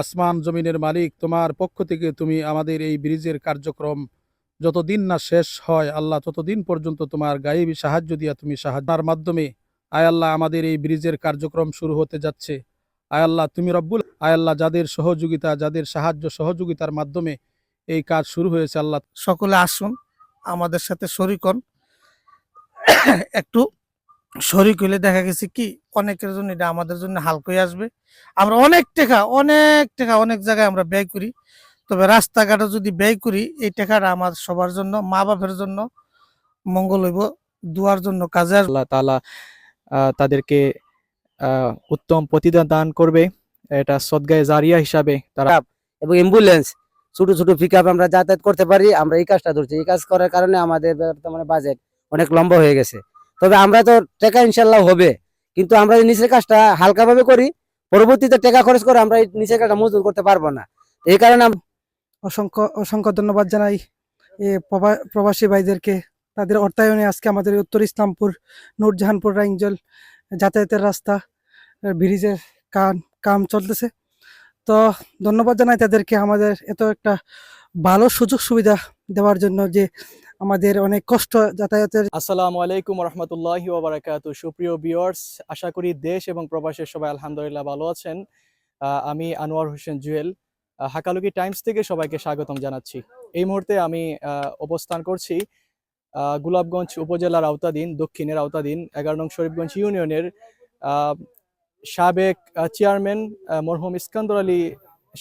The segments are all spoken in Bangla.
আসমান জমিনের মালিক, তোমার পক্ষ থেকে তুমি আমাদের এই ব্রিজের কার্যক্রম যতদিন না শেষ হয়, আল্লাহ ততদিন পর্যন্ত তোমার গায়েবী সাহায্য দিয়া তুমি সাহায্যের মাধ্যমে, আয় আল্লাহ, আমাদের এই ব্রিজের কার্যক্রম শুরু হতে যাচ্ছে। আয় আল্লাহ, তুমি রব্বুল, আয় আল্লাহ, যাদের সহযোগিতা, যাদের সাহায্য সহযোগিতার মাধ্যমে এই কাজ শুরু হয়েছে, আল্লাহ সকলে আসুন, আমাদের সাথে শরিক হন। একটু শরিক হইলে দেখা গেছে কি অনেকের জন্য এটা আমাদের জন্য হালকা হয়ে আসবে। আমরা অনেক টাকা অনেক টাকা অনেক জায়গায় আমরা ব্যয় করি। তবে রাস্তাঘাটে যদি ব্যয় করি এই টাকাটা আমার সবার জন্য মা বাপের জন্য মঙ্গল হইব দুয়ার জন্য কাজে আল্লাহ তাআলা আহ, তাদেরকে আহ, উত্তম প্রতিদান দান করবে। এটা সদগায়ে জারিয়া হিসাবে তারা এবং অ্যাম্বুলেন্স ছোট ছোট পিক আমরা যাতায়াত করতে পারি। আমরা এই কাজটা ধরছি। এই কাজ করার কারণে আমাদের বর্তমানে বাজেট অনেক লম্বা হয়ে গেছে। তবে আমরা তো টাকা ইনশাল্লাহ হবে। কিন্তু আমরা নিচের কাজটা হালকাভাবে করি, পরবর্তীতে টাকা খরচ করে আমরা নিচের কাজটা মজদুর করতে পারব না। এই কারণে অসংখ্য অসংখ্য ধন্যবাদ জানাই প্রবাসী ভাইদেরকে। তাদের অর্থায়নে আজকে আমাদের উত্তর ইসলামপুর, নূরজাহানপুর রাইঞ্জল যাতায়াতের রাস্তা ব্রিজের কাম কাম চলতেছে। তো ধন্যবাদ জানাই তাদেরকে আমাদের এত একটা ভালো সুযোগ সুবিধা দেওয়ার জন্য যে আমাদের অনেক কষ্ট যাতায়াতের। আসসালামু আলাইকুম রহমতুল্লাহি ওবরাকাত সুপ্রিয় বিয়ার্স আশা করি দেশ এবং প্রবাসের সবাই আলহামদুলিল্লাহ ভালো আছেন। আমি আনোয়ার হোসেন জুয়েল। হাকালুকি টাইমস থেকে সবাইকে স্বাগতম জানাচ্ছি। এই মুহূর্তে আমি অবস্থান করছি আহ, গোলাপগঞ্জ উপজেলার আওতাধীন দক্ষিণের আওতাধীন এগারো নং শরীফগঞ্জ ইউনিয়নের সাবেক চেয়ারম্যান মরহুম ইস্কান্দর আলী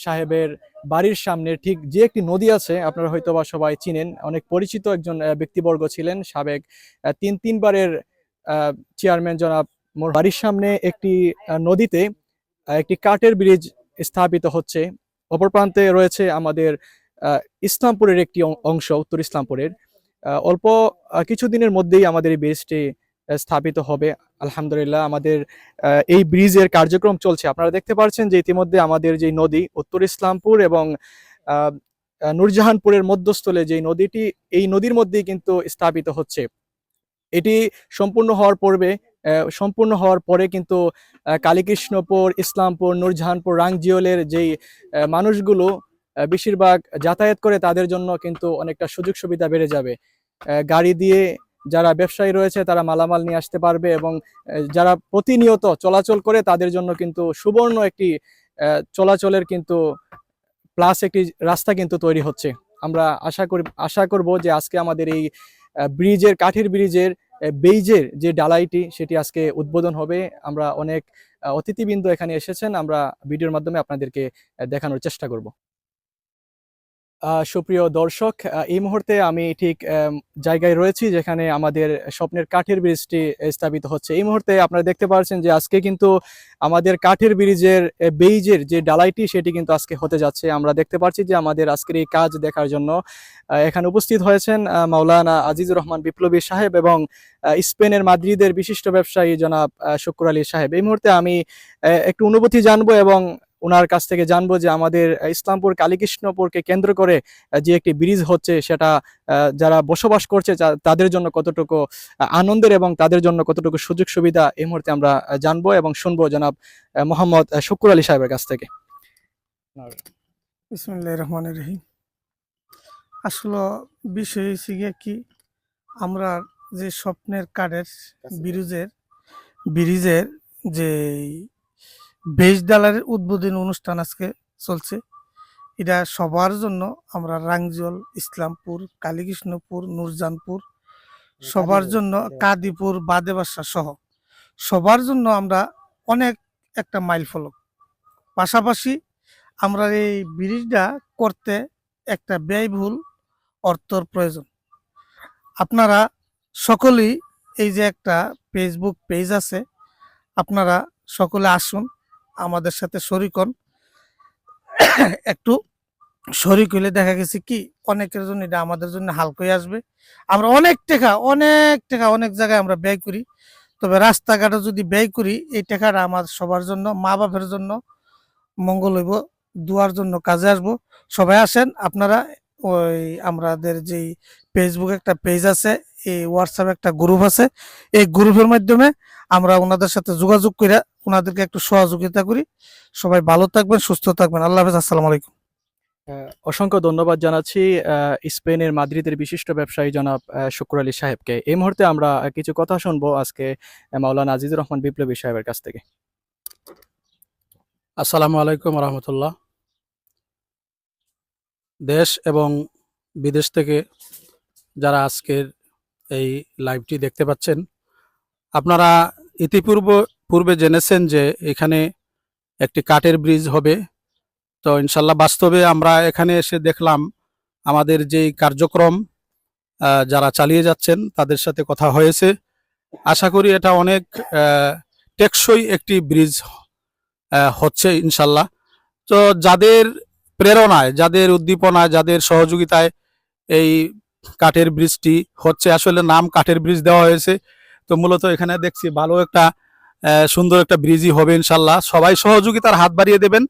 সাহেবের বাড়ির সামনে ঠিক যে একটি নদী আছে, আপনারা হয়তো বা সবাই চিনেন। অনেক পরিচিত একজন ব্যক্তিবর্গ ছিলেন, সাবেক তিন, তিনবারের চেয়ারম্যান জনাব মোর বাড়ির সামনে একটি নদীতে একটি কাঠের ব্রিজ স্থাপিত হচ্ছে। অপর প্রান্তে রয়েছে আমাদের ইসলামপুরের একটি অংশ, উত্তর ইসলামপুরের। অল্প কিছুদিনের মধ্যেই আমাদের এই ব্রিজটি স্থাপিত হবে। আলহামদুলিল্লাহ, আমাদের এই ব্রিজের কার্যক্রম চলছে। আপনারা দেখতে পাচ্ছেন যে ইতিমধ্যে আমাদের যে নদী, উত্তর ইসলামপুর এবং নূরজাহানপুরের মধ্যস্থলে যে নদীটি, এই নদীর মধ্যেই কিন্তু স্থাপিত হচ্ছে। এটি সম্পূর্ণ হওয়ার পূর্বে সম্পূর্ণ হওয়ার পরে কিন্তু কালীকৃষ্ণপুর, ইসলামপুর, নূরজাহানপুর, রাংজিওলের যেই মানুষগুলো বেশিরভাগ যাতায়াত করে তাদের জন্য কিন্তু অনেকটা সুযোগ সুবিধা বেড়ে যাবে। গাড়ি দিয়ে যারা ব্যবসায়ী রয়েছে, তারা মালামাল নিয়ে আসতে পারবে এবং যারা প্রতিনিয়ত চলাচল করে, তাদের জন্য কিন্তু সুবর্ণ একটি চলাচলের কিন্তু প্লাস একটি রাস্তা কিন্তু তৈরি হচ্ছে। আমরা আশা করি, আশা করব যে আজকে আমাদের এই ব্রিজের, কাঠের ব্রিজের বেইজের যে ডালাইটি, সেটি আজকে উদ্বোধন হবে। আমরা অনেক অতিথিবৃন্দ এখানে এসেছেন। আমরা ভিডিওর মাধ্যমে আপনাদেরকে দেখানোর চেষ্টা করব। সুপ্রিয় দর্শক এই মুহূর্তে আমি ঠিক জায়গায় রয়েছি যেখানে আমাদের স্বপ্নের কাঠের ব্রিজটি স্থাপিত হচ্ছে। এই মুহূর্তে আপনারা দেখতে পাচ্ছেন যে আজকে কিন্তু আমাদের কাঠের ব্রিজের বেইজের যে ডালাইটি, সেটি কিন্তু আজকে হতে যাচ্ছে। আমরা দেখতে পাচ্ছি যে আমাদের আজকের এই কাজ দেখার জন্য এখানে উপস্থিত হয়েছেন মাওলানা আজিজুর রহমান বিপ্লবী সাহেব এবং স্পেনের মাদ্রিদের বিশিষ্ট ব্যবসায়ী জনাব শুক্র আলী সাহেব। এই মুহূর্তে আমি একটু অনুভূতি জানব এবং ওনার কাছ থেকে জানব যে আমাদের ইসলামপুর কালীকৃষ্ণপুরকে কেন্দ্র করে যে একটি ব্রিজ হচ্ছে সেটা যারা বসবাস করছে তাদের জন্য কতটুকু আনন্দের এবং তাদের জন্য কতটুকু সুযোগ সুবিধা এই মুহূর্তে আমরা জানব এবং শুনব জনাব মোহাম্মদ শুকুর আলী সাহেবের কাছ থেকে। রহমান রহিম। আসলে বিষয় হয়েছে গিয়ে কি আমরা যে স্বপ্নের কার্ডের ব্রিজের ব্রিজের যে বেশ ডালারের উদ্বোধনী অনুষ্ঠান আজকে চলছে। এটা সবার জন্য আমরা রাংজল ইসলামপুর কালীকৃষ্ণপুর নূরজানপুর সবার জন্য কাদিপুর বাদেবাসা সহ সবার জন্য আমরা অনেক একটা মাইল ফলক। পাশাপাশি আমরা এই ব্রিজটা করতে একটা ব্যয়বহুল অর্থর প্রয়োজন। আপনারা সকলেই এই যে একটা ফেসবুক পেজ আছে আপনারা সকলে আসুন আমাদের সাথে শরিক হন। একটু শরিক হইলে দেখা গেছে কি, অনেকের জন্য এটা আমাদের জন্য হালকা হয়ে আসবে। আমরা অনেক টাকা অনেক টাকা, অনেক জায়গায় আমরা ব্যয় করি। তবে রাস্তাঘাটে যদি ব্যয় করি, এই টাকাটা আমার সবার জন্য মা বাপের জন্য মঙ্গল হইব, দুয়ার জন্য কাজে আসব। সবাই আসেন, আপনারা ওই আমাদের যেই ফেসবুক একটা পেজ আছে, এই হোয়াটসঅ্যাপ একটা গ্রুপ আছে। এই গ্রুপের মাধ্যমে আমরা ওনাদের সাথে যোগাযোগ করে ওনাদেরকে একটু সহযোগিতা করি। সবাই ভালো থাকবেন সুস্থ থাকবেন। আল্লাহ হাফেজ আসসালামু আলাইকুম। অসংখ্য ধন্যবাদ জানাচ্ছি আহ, স্পেনের মাদ্রিদের বিশিষ্ট ব্যবসায়ী জনাব আহ, শুক্র আলী সাহেবকে। এই মুহূর্তে আমরা কিছু কথা শুনব আজকে মাওলানা আজিজুর রহমান বিপ্লবী সাহেবের কাছ থেকে। আসসালামু আলাইকুম রহমতুল্লাহ। দেশ এবং বিদেশ থেকে যারা আজকের এই লাইভটি দেখতে পাচ্ছেন আপনারা ইতিপূর্ব পূর্বে জেনেছেন যে এখানে একটি কাঠের ব্রিজ হবে। তো ইনশাল্লাহ বাস্তবে আমরা এখানে এসে দেখলাম আমাদের যেই কার্যক্রম যারা চালিয়ে যাচ্ছেন তাদের সাথে কথা হয়েছে। আশা করি এটা অনেক টেকসই একটি ব্রিজ হচ্ছে ইনশাল্লাহ। তো যাদের প্রেরণায়, যাদের উদ্দীপনায়, যাদের সহযোগিতায় এই কাঠের ব্রিজটি হচ্ছে, আসলে নাম কাঠের ব্রিজ দেওয়া হয়েছে। তো মূলত এখানে দেখছি ভালো একটা সুন্দর একটা ব্রিজই হবে ইনশাল্লাহ। সবাই সহযোগিতার হাত বাড়িয়ে দেবেন।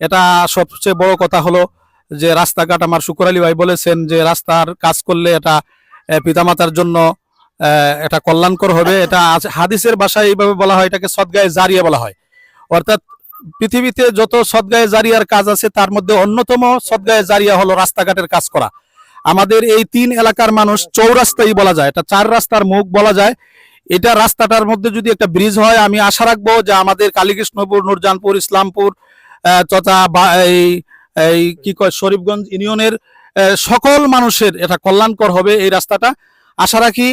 এটা সবচেয়ে বড় কথা হলো যে, রাস্তাঘাট আমার শুকুর আলী ভাই বলেছেন যে, রাস্তার কাজ করলে এটা পিতামাতার জন্য এটা কল্যাণকর হবে। এটা হাদিসের ভাষায় এইভাবে বলা হয়, এটাকে সদগায়ে জারিয়া বলা হয়। অর্থাৎ পৃথিবীতে যত সদগায়ে জারিয়ার কাজ আছে, তার মধ্যে অন্যতম সদগায়ে জারিয়া হলো রাস্তাঘাটের কাজ করা। আমাদের এই তিন এলাকার মানুষ চৌরাস্তাই বলা যায়। এটা চার রাস্তার মুখ বলা যায়। এটা রাস্তাটার মধ্যে যদি একটা ব্রিজ হয়, আমি আশা রাখব যে আমাদের কালীকৃষ্ণপুর, নূরজানপুর, ইসলামপুর তথা এই এই কি কয়, শরীফগঞ্জ ইউনিয়নের সকল মানুষের এটা কল্যাণকর হবে এই রাস্তাটা। আশা রাখি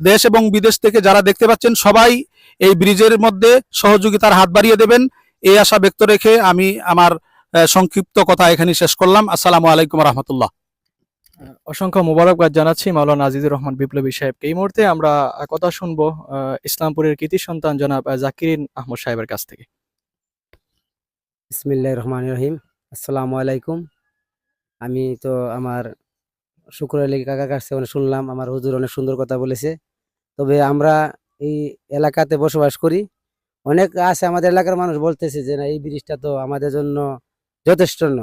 দেশ এবং বিদেশ থেকে যারা দেখতে পাচ্ছেন, সবাই এই ব্রিজের মধ্যে সহযোগিতার হাত বাড়িয়ে দেবেন। এই আশা ব্যক্ত রেখে আমি আমার সংক্ষিপ্ত কথা এখানে শেষ করলাম। আসসালামু আলাইকুম রহমতুল্লাহ। অসংখ্য মোবারকবাদ জানাচ্ছি মাওলানা আজিজুর রহমান বিপ্লবী সাহেবকে। এই মুহূর্তে আমরা কথা শুনব ইসলামপুরের কৃতি সন্তান জনাব জাকিরিন আহমদ সাহেবের কাছ থেকে। বিসমিল্লাহ রহমান রহিম। আসসালামু আলাইকুম। আমি তো আমার শুক্র আলী কাকার কাছে অনেক শুনলাম, আমার হুজুর অনেক সুন্দর কথা বলেছে। তবে আমরা এই এলাকাতে বসবাস করি। অনেক আছে আমাদের এলাকার মানুষ বলতেছে যে না, এই ব্রিজটা তো আমাদের জন্য যথেষ্ট ন।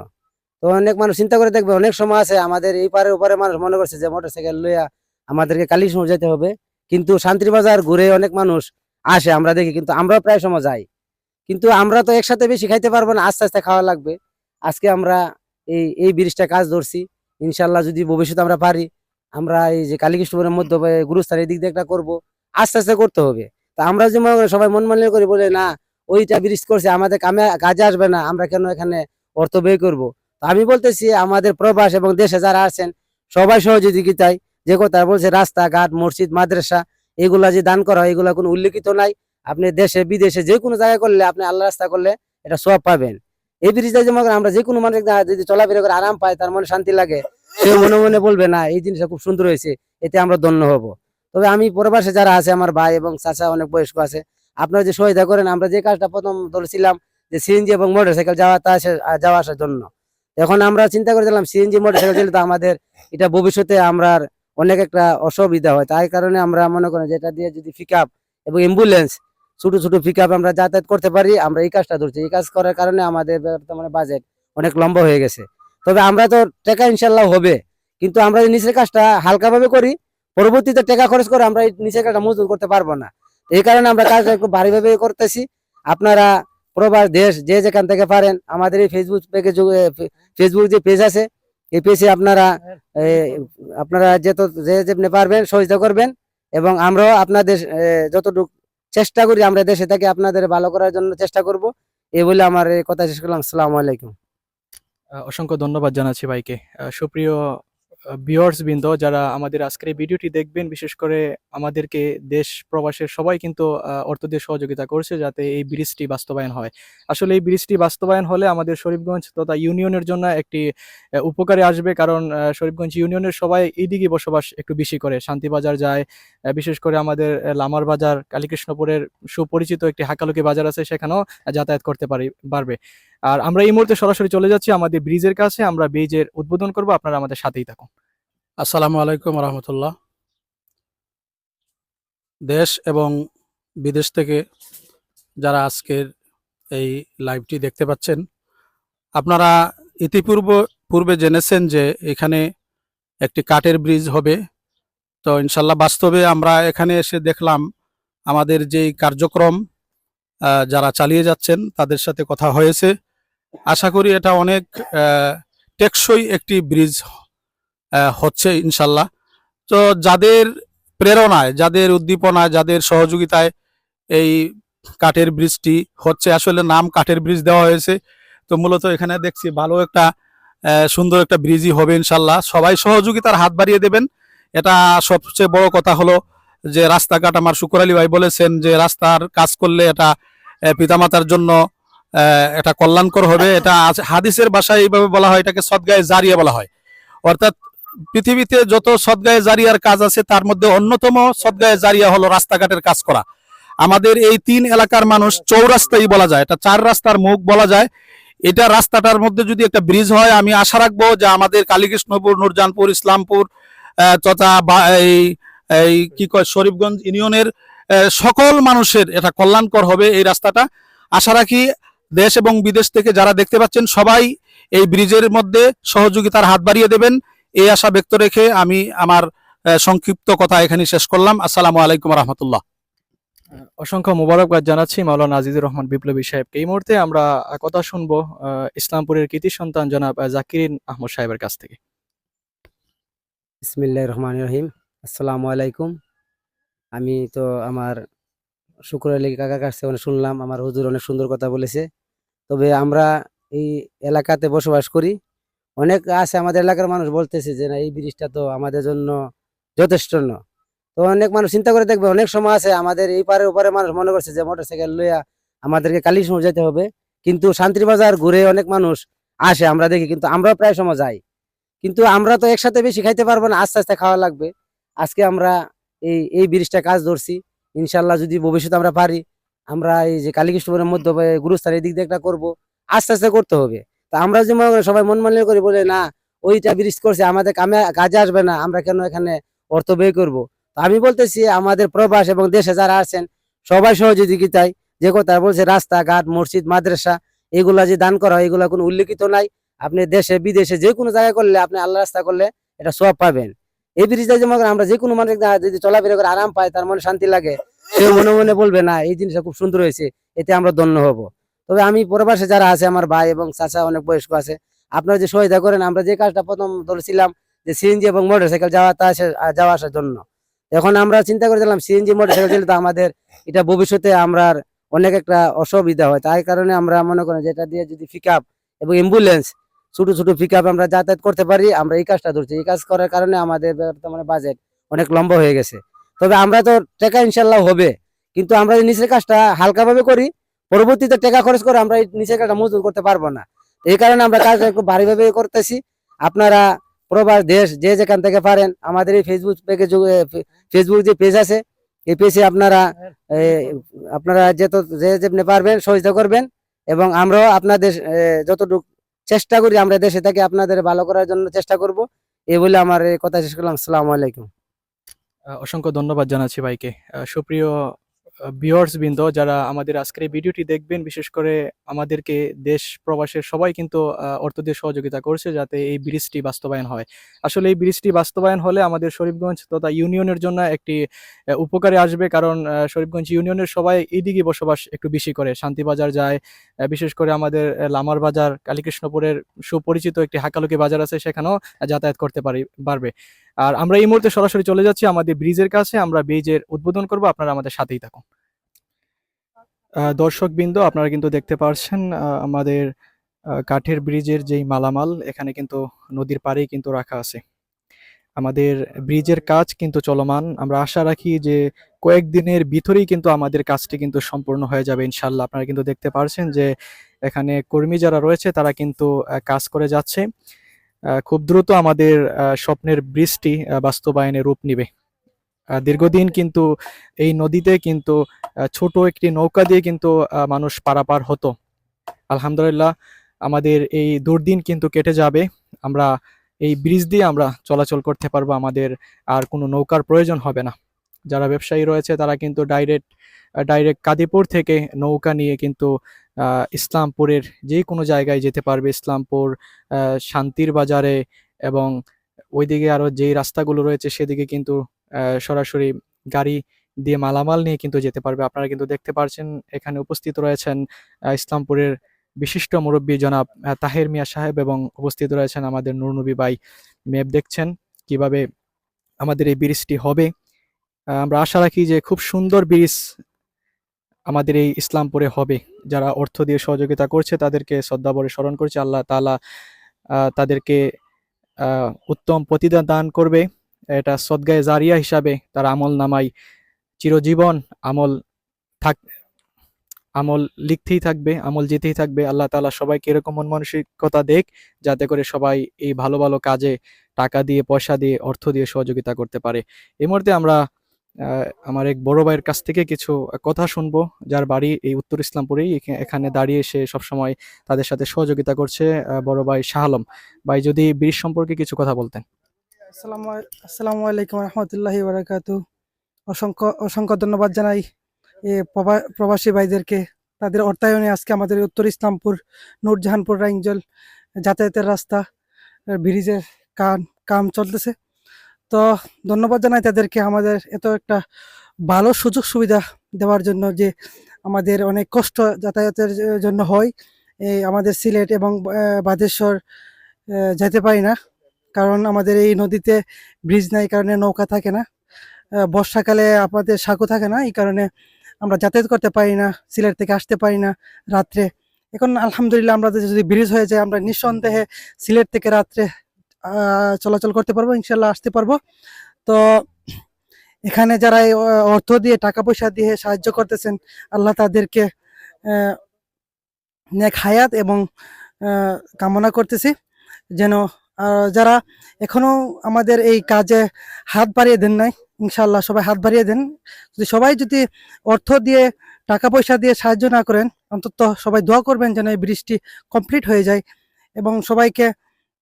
তো অনেক মানুষ চিন্তা করে দেখবে, অনেক সময় আছে আমাদের এই পারে ওপারে মানুষ মনে করছে যে মোটরসাইকেল লইয়া আমাদেরকে কালীসময় যেতে হবে। কিন্তু শান্তিবাজার ঘুরে অনেক মানুষ আসে, আমরা দেখি, কিন্তু আমরা প্রায় সময় যাই। কিন্তু আমরা তো একসাথে বেশি খাইতে পারব না, আস্তে আস্তে খাওয়া লাগবে। আজকে আমরা এই এই ব্রিজটা কাজ ধরছি। ইনশাল্লাহ যদি ভবিষ্যতে আমরা পারি, আমরা এই যে কালীকৃষ্ণপুরের মধ্যে বা এই গুরুস্থান এই দিক দিয়ে একটা করব, আস্তে আস্তে করতে হবে। তা আমরা যে মনে সবাই মন মালিন্য করি বলে, না, ওইটা ব্রিজ করছে, আমাদের কামে, কাজে আসবে না, আমরা কেন এখানে অর্থ ব্যয় করব? তো আমি বলতেছি, আমাদের প্রবাস এবং দেশে যারা আছেন, সবাই সহযোগিতায় যে কথা বলছে, রাস্তাঘাট, মসজিদ, মাদ্রাসা, এগুলা যে দান করা হয়, এগুলা কোনো উল্লেখিত নাই। আপনি দেশে, বিদেশে যে কোনো জায়গায় করলে আপনি আল্লাহ রাস্তা করলে এটা সব পাবেন। এই ব্রিজটা যেমন আমরা যে কোনো মানুষ যদি চলাফেরা করে আরাম পায়, তার মনে শান্তি লাগে। সে মনে মনে বলবে না, এই জিনিসটা খুব সুন্দর হয়েছে, এতে আমরা ধন্য হব। তবে আমি প্রবাসে যারা আছে, আমার ভাই এবং চাচা অনেক বয়স্ক আছে, আপনারা যে সহায়তা করেন, আমরা যে কাজটা প্রথম ধরেছিলাম, যে সিএনজি এবং মোটরসাইকেল যাওয়া তা যাওয়া আসার জন্য। এখন আমরা চিন্তা করেছিলাম সিএনজি মোটরসাইকেল তো আমাদের এটা ভবিষ্যতে আমরা অনেক একটা অসুবিধা হয়। তাই কারণে আমরা মনে করি যে এটা দিয়ে যদি পিক এবং অ্যাম্বুলেন্স ছোট ছোট পিক আমরা যাতায়াত করতে পারি, আমরা এই কাজটা ধরছি। এই কাজ করার কারণে আমাদের বর্তমানে বাজেট অনেক লম্বা হয়ে গেছে। তবে আমরা তো টাকা ইনশাল্লাহ হবে, কিন্তু আমরা নিচের কাজটা হালকাভাবে করি, পরবর্তীতে টাকা খরচ করে আমরা নিচের কাজটা মজুর করতে পারব না। এই কারণে আমরা কাজটা একটু ভারীভাবে করতেছি। আপনারা প্রবাস দেশ যে যেখান থেকে পারেন, আমাদের এই ফেসবুক পেজে ফেসবুক যে পেজ আছে, এই পেজে আপনারা আপনারা যে যে যেমনি পারবেন, সহযোগিতা করবেন এবং আমরাও আপনাদের যতটুকু চেষ্টা করি, আমরা দেশে থেকে আপনাদের ভালো করার জন্য চেষ্টা করব। এই বলে আমার কথা শেষ করলাম। আসসালামু আলাইকুম। অসংখ্য ধন্যবাদ জানাচ্ছি ভাইকে। সুপ্রিয় ভিউয়ার্স বৃন্দ, যারা আমাদের আজকের এই ভিডিওটি দেখবেন, বিশেষ করে আমাদেরকে দেশ প্রবাসের সবাই কিন্তু অর্থ দিয়ে সহযোগিতা করছে যাতে এই ব্রিজটি বাস্তবায়ন হয়। আসলে এই ব্রিজটি বাস্তবায়ন হলে আমাদের শরীফগঞ্জ তথা ইউনিয়নের জন্য একটি উপকারে আসবে। কারণ শরীফগঞ্জ ইউনিয়নের সবাই এইদিকে বসবাস একটু বেশি করে। শান্তিবাজার যায় বিশেষ করে আমাদের লামার বাজার, কালীকৃষ্ণপুরের সুপরিচিত একটি হাকালুকি বাজার আছে, সেখানেও যাতায়াত করতে পারি, পারবে। আর আমরা এই মুহূর্তে সরাসরি চলে যাচ্ছি আমাদের ব্রিজের কাছে, আমরা ব্রিজের উদ্বোধন করব, আপনারা আমাদের সাথেই থাকুন। আসসালামু আলাইকুম রহমতুল্লাহ। দেশ এবং বিদেশ থেকে যারা আজকের এই লাইভটি দেখতে পাচ্ছেন, আপনারা ইতিপূর্ব, পূর্বে জেনেছেন যে এখানে একটি কাঠের ব্রিজ হবে। তো ইনশাল্লাহ বাস্তবে আমরা এখানে এসে দেখলাম আমাদের যেই কার্যক্রম যারা চালিয়ে যাচ্ছেন, তাদের সাথে কথা হয়েছে। আশা করি এটা অনেক টেকসই একটি ব্রিজ হচ্ছে ইনশাল্লাহ। তো যাদের প্রেরণায়, যাদের উদ্দীপনায়, যাদের সহযোগিতায় এই কাঠের ব্রিজটি হচ্ছে, আসলে নাম কাঠের ব্রিজ দেওয়া হয়েছে। তো মূলত এখানে দেখছি ভালো একটা সুন্দর একটা ব্রিজই হবে ইনশাল্লাহ। সবাই সহযোগিতার হাত বাড়িয়ে দেবেন। এটা সবচেয়ে বড় কথা হলো যে রাস্তাঘাট আমার শুকুর আলী ভাই বলেছেন যে রাস্তার কাজ করলে এটা পিতামাতার জন্য এটা কল্যাণকর হবে, এটা হাদিসের ভাষায় এইভাবে বলা হয়, এটাকে সদগায়ে জারিয়া বলা হয়। অর্থাৎ পৃথিবীতে যত সদগায়ে জারিয়ার কাজ আছে, তার মধ্যে অন্যতম সদগায়ে জারিয়া হলো রাস্তাঘাটের কাজ করা। আমাদের এই তিন এলাকার মানুষ চৌরাস্তাই বলা যায়, এটা চার রাস্তার মুখ বলা যায়। এটা রাস্তাটার মধ্যে যদি একটা ব্রিজ হয়, আমি আশা রাখব যে আমাদের কালীকৃষ্ণপুর, নুরজানপুর, ইসলামপুর তথা এই এই কি কয়, শরীফগঞ্জ ইউনিয়নের সকল মানুষের এটা কল্যাণকর হবে এই রাস্তাটা। আশা রাখি দেশ এবং বিদেশ থেকে যারা দেখতে পাচ্ছেন সবাই এই ব্রিজের মধ্যে সহযোগিতার হাত বাড়িয়ে দেবেন। এই আশা ব্যক্ত রেখে আমি আমার আহ, সংক্ষিপ্ত কথা এখানে শেষ করলাম। আসসালামু আলাইকুম রহমতুল্লাহ। অসংখ্য মোবারকবাদ জানাচ্ছি মাওলানা আজিজুর রহমান বিপ্লবী সাহেবকে এই মুহূর্তে আমরা কথা শুনব আহ, ইসলামপুরের কৃতি সন্তান জনাব জাকিরিন আহমদ সাহেবের কাছ থেকে। বিসমিল্লাহ রহমান রহিম। আসসালামু আলাইকুম। আমি তো আমার শুক্র আলী কাকার কাছে শুনলাম। আমার হুজুর অনেক সুন্দর কথা বলেছে। তবে আমরা এই এলাকাতে বসবাস করি। অনেক আছে আমাদের এলাকার মানুষ বলতেছে যে, না, এই ব্রিজটা তো আমাদের জন্য যথেষ্ট ন। তো অনেক মানুষ চিন্তা করে দেখবে, অনেক সময় আছে আমাদের এই পারে ওপারে মানুষ মনে করছে যে মোটর সাইকেল লইয়া আমাদেরকে কালীসময় যেতে হবে। কিন্তু শান্তিবাজার ঘুরে অনেক মানুষ আসে, আমরা দেখি, কিন্তু আমরা প্রায় সময় যাই। কিন্তু আমরা তো একসাথে বেশি খাইতে পারব না, আস্তে আস্তে খাওয়া লাগবে। আজকে আমরা এই এই ব্রিজটা কাজ ধরছি। ইনশাল্লাহ যদি ভবিষ্যতে আমরা পারি আমরা এই যে কালীকৃষ্ণপুরের মধ্যে গুরুস্থান এই দিক দিয়ে একটা করব, আস্তে আস্তে করতে হবে। তা আমরা যে মনে সবাই মন মালিন্য করি বলে, না, ওইটা ব্রিজ করছে, আমাদের কামে কাজে আসবে না, আমরা কেন এখানে অর্থ ব্যয় করব? আমি বলতেছি, আমাদের প্রবাস এবং দেশে যারা আছেন, সবাই সহযোগিতায় যে কথা বলছে, রাস্তাঘাট, মসজিদ, মাদ্রাসা, এগুলা যে দান করা হয়, এগুলা কোনো উল্লেখিত নাই। আপনি দেশে, বিদেশে যে কোনো জায়গায় করলে, আপনি আল্লাহ রাস্তা করলে এটা সব পাবেন। এই ব্রিজটা যেমন আমরা যে কোনো মানুষ যদি চলাফেরা করে আরাম পায় তার মনে শান্তি লাগে। মনে মনে বলবে, না, এই জিনিসটা খুব সুন্দর হয়েছে, এতে আমরা ধন্য হব। তবে আমি প্রবাসে যারা আছে, আমার ভাই এবং চাচা অনেক বয়স্ক আছে, আপনারা যে সহায়তা করেন, আমরা যে কাজটা প্রথম ধরেছিলাম যে সিএনজি এবং মোটরসাইকেল যাওয়া, তা যাওয়া আসার জন্য। এখন আমরা চিন্তা করেছিলাম সিএনজি, মোটরসাইকেল দিলে তো আমাদের, এটা ভবিষ্যতে আমরা অনেক একটা অসুবিধা হয়। তাই কারণে আমরা মনে করি যে এটা দিয়ে যদি পিক এবং অ্যাম্বুলেন্স ছোট ছোট পিক আমরা যাতায়াত করতে পারি, আমরা এই কাজটা ধরছি। এই কাজ করার কারণে আমাদের বর্তমানে বাজেট অনেক লম্বা হয়ে গেছে। তবে আমরা তো টাকা ইনশাল্লাহ হবে। কিন্তু আমরা এই নিচের কাজটা হালকাভাবে করি, পরবর্তীতে টাকা খরচ করে আমরা এই নিচের কাজটা মজদুর করতে পারব না। এই কারণে আমরা কাজটা একটু ভারীভাবে করতেছি। আপনারা প্রবাস, দেশ, যে যেখান থেকে পারেন, আমাদের এই ফেসবুক পেজে ফেসবুক যে পেজ আছে, এই পেজে আপনারা আপনারা যেত যে যেমনি পারবেন, সহযোগিতা করবেন এবং আমরাও আপনাদের যতটুকু চেষ্টা করি, আমরা দেশে থেকে আপনাদের ভালো করার জন্য চেষ্টা করব। এই বলে আমার কথা শেষ করলাম। আসসালামু আলাইকুম। অসংখ্য ধন্যবাদ জানাচ্ছি ভাইকে। সুপ্রিয় ভিউয়ার্স বৃন্দ যারা আমাদের আজকের এই ভিডিওটি দেখবেন, বিশেষ করে আমাদেরকে দেশ প্রবাসের সবাই কিন্তু অর্থ দিয়ে সহযোগিতা করছে যাতে এই ব্রিজটি বাস্তবায়ন হয়। আসলে এই ব্রিজটি বাস্তবায়ন হলে আমাদের শরীফগঞ্জ তথা ইউনিয়নের জন্য একটি উপকারে আসবে কারণ শরীফগঞ্জ ইউনিয়নের সবাই এইদিকে বসবাস একটু বেশি করে। শান্তিবাজার যায় বিশেষ করে আমাদের লামার বাজার, কালীকৃষ্ণপুরের সুপরিচিত একটি হাকালুকি বাজার আছে, সেখানেও যাতায়াত করতে পারি, পারবে। আর আমরা এই মুহূর্তে সরাসরি চলে যাচ্ছি আমাদের ব্রিজের কাছে। আমরা ব্রিজের উদ্বোধন করব আপনারা আমাদের সাথেই থাকুন। দর্শক বৃন্দ আপনারা কিন্তু দেখতে পাচ্ছেন আহ, আমাদের কাঠের ব্রিজের যেই মালামাল এখানে কিন্তু নদীর পাড়েই কিন্তু রাখা আছে। আমাদের ব্রিজের কাজ কিন্তু চলমান। আমরা আশা রাখি যে কয়েকদিনের ভিতরেই কিন্তু আমাদের কাজটি কিন্তু সম্পূর্ণ হয়ে যাবে ইনশাল্লাহ আপনারা কিন্তু দেখতে পারছেন যে এখানে কর্মী যারা রয়েছে তারা কিন্তু কাজ করে যাচ্ছে। খুব দ্রুত আমাদের স্বপ্নের আহ, বাস্তবায়নে রূপ নিবে। দীর্ঘদিন কিন্তু এই নদীতে কিন্তু ছোট একটি নৌকা দিয়ে কিন্তু মানুষ পারাপার হতো। আলহামদুলিল্লাহ আমাদের এই দুর্দিন কিন্তু কেটে যাবে। আমরা এই ব্রিজ দিয়ে আমরা চলাচল করতে পারব। আমাদের আর কোনো নৌকার প্রয়োজন হবে না। যারা ব্যবসায়ী রয়েছে তারা কিন্তু ডাইরেক্ট ডাইরেক্ট কাদিপুর থেকে নৌকা নিয়ে কিন্তু ইসলামপুরের যে কোনো জায়গায় যেতে পারবে। ইসলামপুর শান্তির বাজারে এবং ওইদিকে আরও যেই রাস্তাগুলো রয়েছে সেদিকে কিন্তু সরাসরি গাড়ি দিয়ে মালামাল নিয়ে কিন্তু যেতে পারবে। আপনারা কিন্তু দেখতে পারছেন, এখানে উপস্থিত রয়েছেন ইসলামপুরের বিশিষ্ট মুরব্বী জনাব তাহের মিয়া সাহেব এবং উপস্থিত রয়েছেন আমাদের নুরনবী বাই ম্যাপ দেখছেন কীভাবে আমাদের এই ব্রিজটি হবে। আমরা আশা রাখি যে খুব সুন্দর ব্রিজ আমাদের এই ইসলামপুরে হবে। যারা অর্থ দিয়ে সহযোগিতা করছে, তাদেরকে শ্রদ্ধাভরে স্মরণ করছে, আল্লাহ তালা তাদেরকে উত্তম প্রতিদান দান করবে। এটা সদ্গায় জারিয়া হিসাবে তার আমল নামাই চিরজীবন আমল থাক, আমল লিখতেই থাকবে, আমল যেতেই থাকবে। আল্লাহ তাআলা সবাইকে এরকম মন মানসিকতা দেখ, যাতে করে সবাই এই ভালো ভালো কাজে টাকা দিয়ে, পয়সা দিয়ে, অর্থ দিয়ে সহযোগিতা করতে পারে। এই মুহূর্তে আমরা আমার এক বড় ভাইয়ের কাছ থেকে কিছু কথা শুনব, যার বাড়ি এই উত্তর ইসলামপুরেই এখানে দাঁড়িয়ে সে সবসময় তাদের সাথে সহযোগিতা করছে বড় ভাই শাহ আলম। ভাই, যদি ব্রিজ সম্পর্কে কিছু কথা বলতেন। আসসালামু আলাইকুম রহমতুল্লাহি বারাকাতু অসংখ্য অসংখ্য ধন্যবাদ জানাই এ প্রবা- প্রবাসী ভাইদেরকে। তাদের অর্থায়নে আজকে আমাদের উত্তর ইসলামপুর, নূরজাহানপুর রাইঞ্জল যাতায়াতের রাস্তা, ব্রিজের কাম কাম চলতেছে। তো ধন্যবাদ জানাই তাদেরকে আমাদের এত একটা ভালো সুযোগ সুবিধা দেওয়ার জন্য যে আমাদের অনেক কষ্ট যাতায়াতের জন্য হয়। এই আমাদের সিলেট এবং বাদেশ্বর যেতে পারি না। কারণ আমাদের এই নদীতে ব্রিজ নাই কারণে নৌকা থাকে না। বর্ষাকালে আমাদের সাঁকো থাকে না, এই কারণে আমরা যাতায়াত করতে পারি না, সিলেট থেকে আসতে পারি না রাত্রে। এখন আলহামদুলিল্লাহ আমরা যদি ব্রিজ হয়ে যায় আমরা নিঃসন্দেহে সিলেট থেকে রাত্রে চলাচল করতে পারব, ইনশাল্লাহ আসতে পারব। তো এখানে যারা অর্থ দিয়ে টাকা পয়সা দিয়ে সাহায্য করতেছেন, আল্লাহ তাদেরকে নেক হায়াত এবং কামনা করতেছি। যেন যারা এখনও আমাদের এই কাজে হাত বাড়িয়ে দেন নাই, ইনশাল্লাহ সবাই হাত বাড়িয়ে দেন। যদি সবাই যদি অর্থ দিয়ে টাকা পয়সা দিয়ে সাহায্য না করেন, অন্তত সবাই দোয়া করবেন যেন এই বৃষ্টি কমপ্লিট হয়ে যায় এবং সবাইকে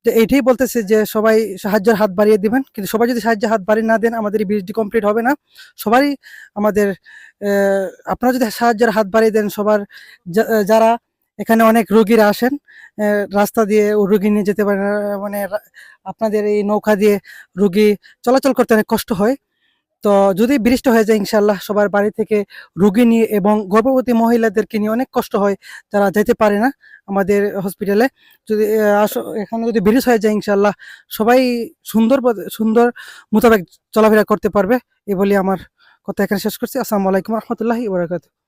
যে এইটাই বলতেছে যে সবাই সাহায্যের হাত বাড়িয়ে দিবেন। কিন্তু সবাই যদি সাহায্যের হাত বাড়িয়ে না দেন, আমাদের বৃষ্টি কমপ্লিট হবে না। সবারই আমাদের আপনারা যদি সাহায্যের হাত বাড়িয়ে দেন, সবার যারা এখানে অনেক রোগীরা আসেন রাস্তা দিয়ে রুগী নিয়ে যেতে পারে মানে আপনাদের এই নৌকা দিয়ে রুগী চলাচল করতে অনেক কষ্ট হয়। তো যদি বৃষ্টি হয়ে যায় ইনশাল্লাহ সবার বাড়ি থেকে রুগী নিয়ে এবং গর্ভবতী মহিলাদেরকে নিয়ে অনেক কষ্ট হয়, তারা যেতে পারে না আমাদের হসপিটালে যদি এখানে যদি ব্রিজ হয়ে যায় ইনশাল্লাহ সবাই সুন্দর সুন্দর মোতাবেক চলাফেরা করতে পারবে, এ বলে আমার কথা এখানে শেষ করছি। আসসালামু আলাইকুম রহমতুল্লাহ ওবরাকাতুহ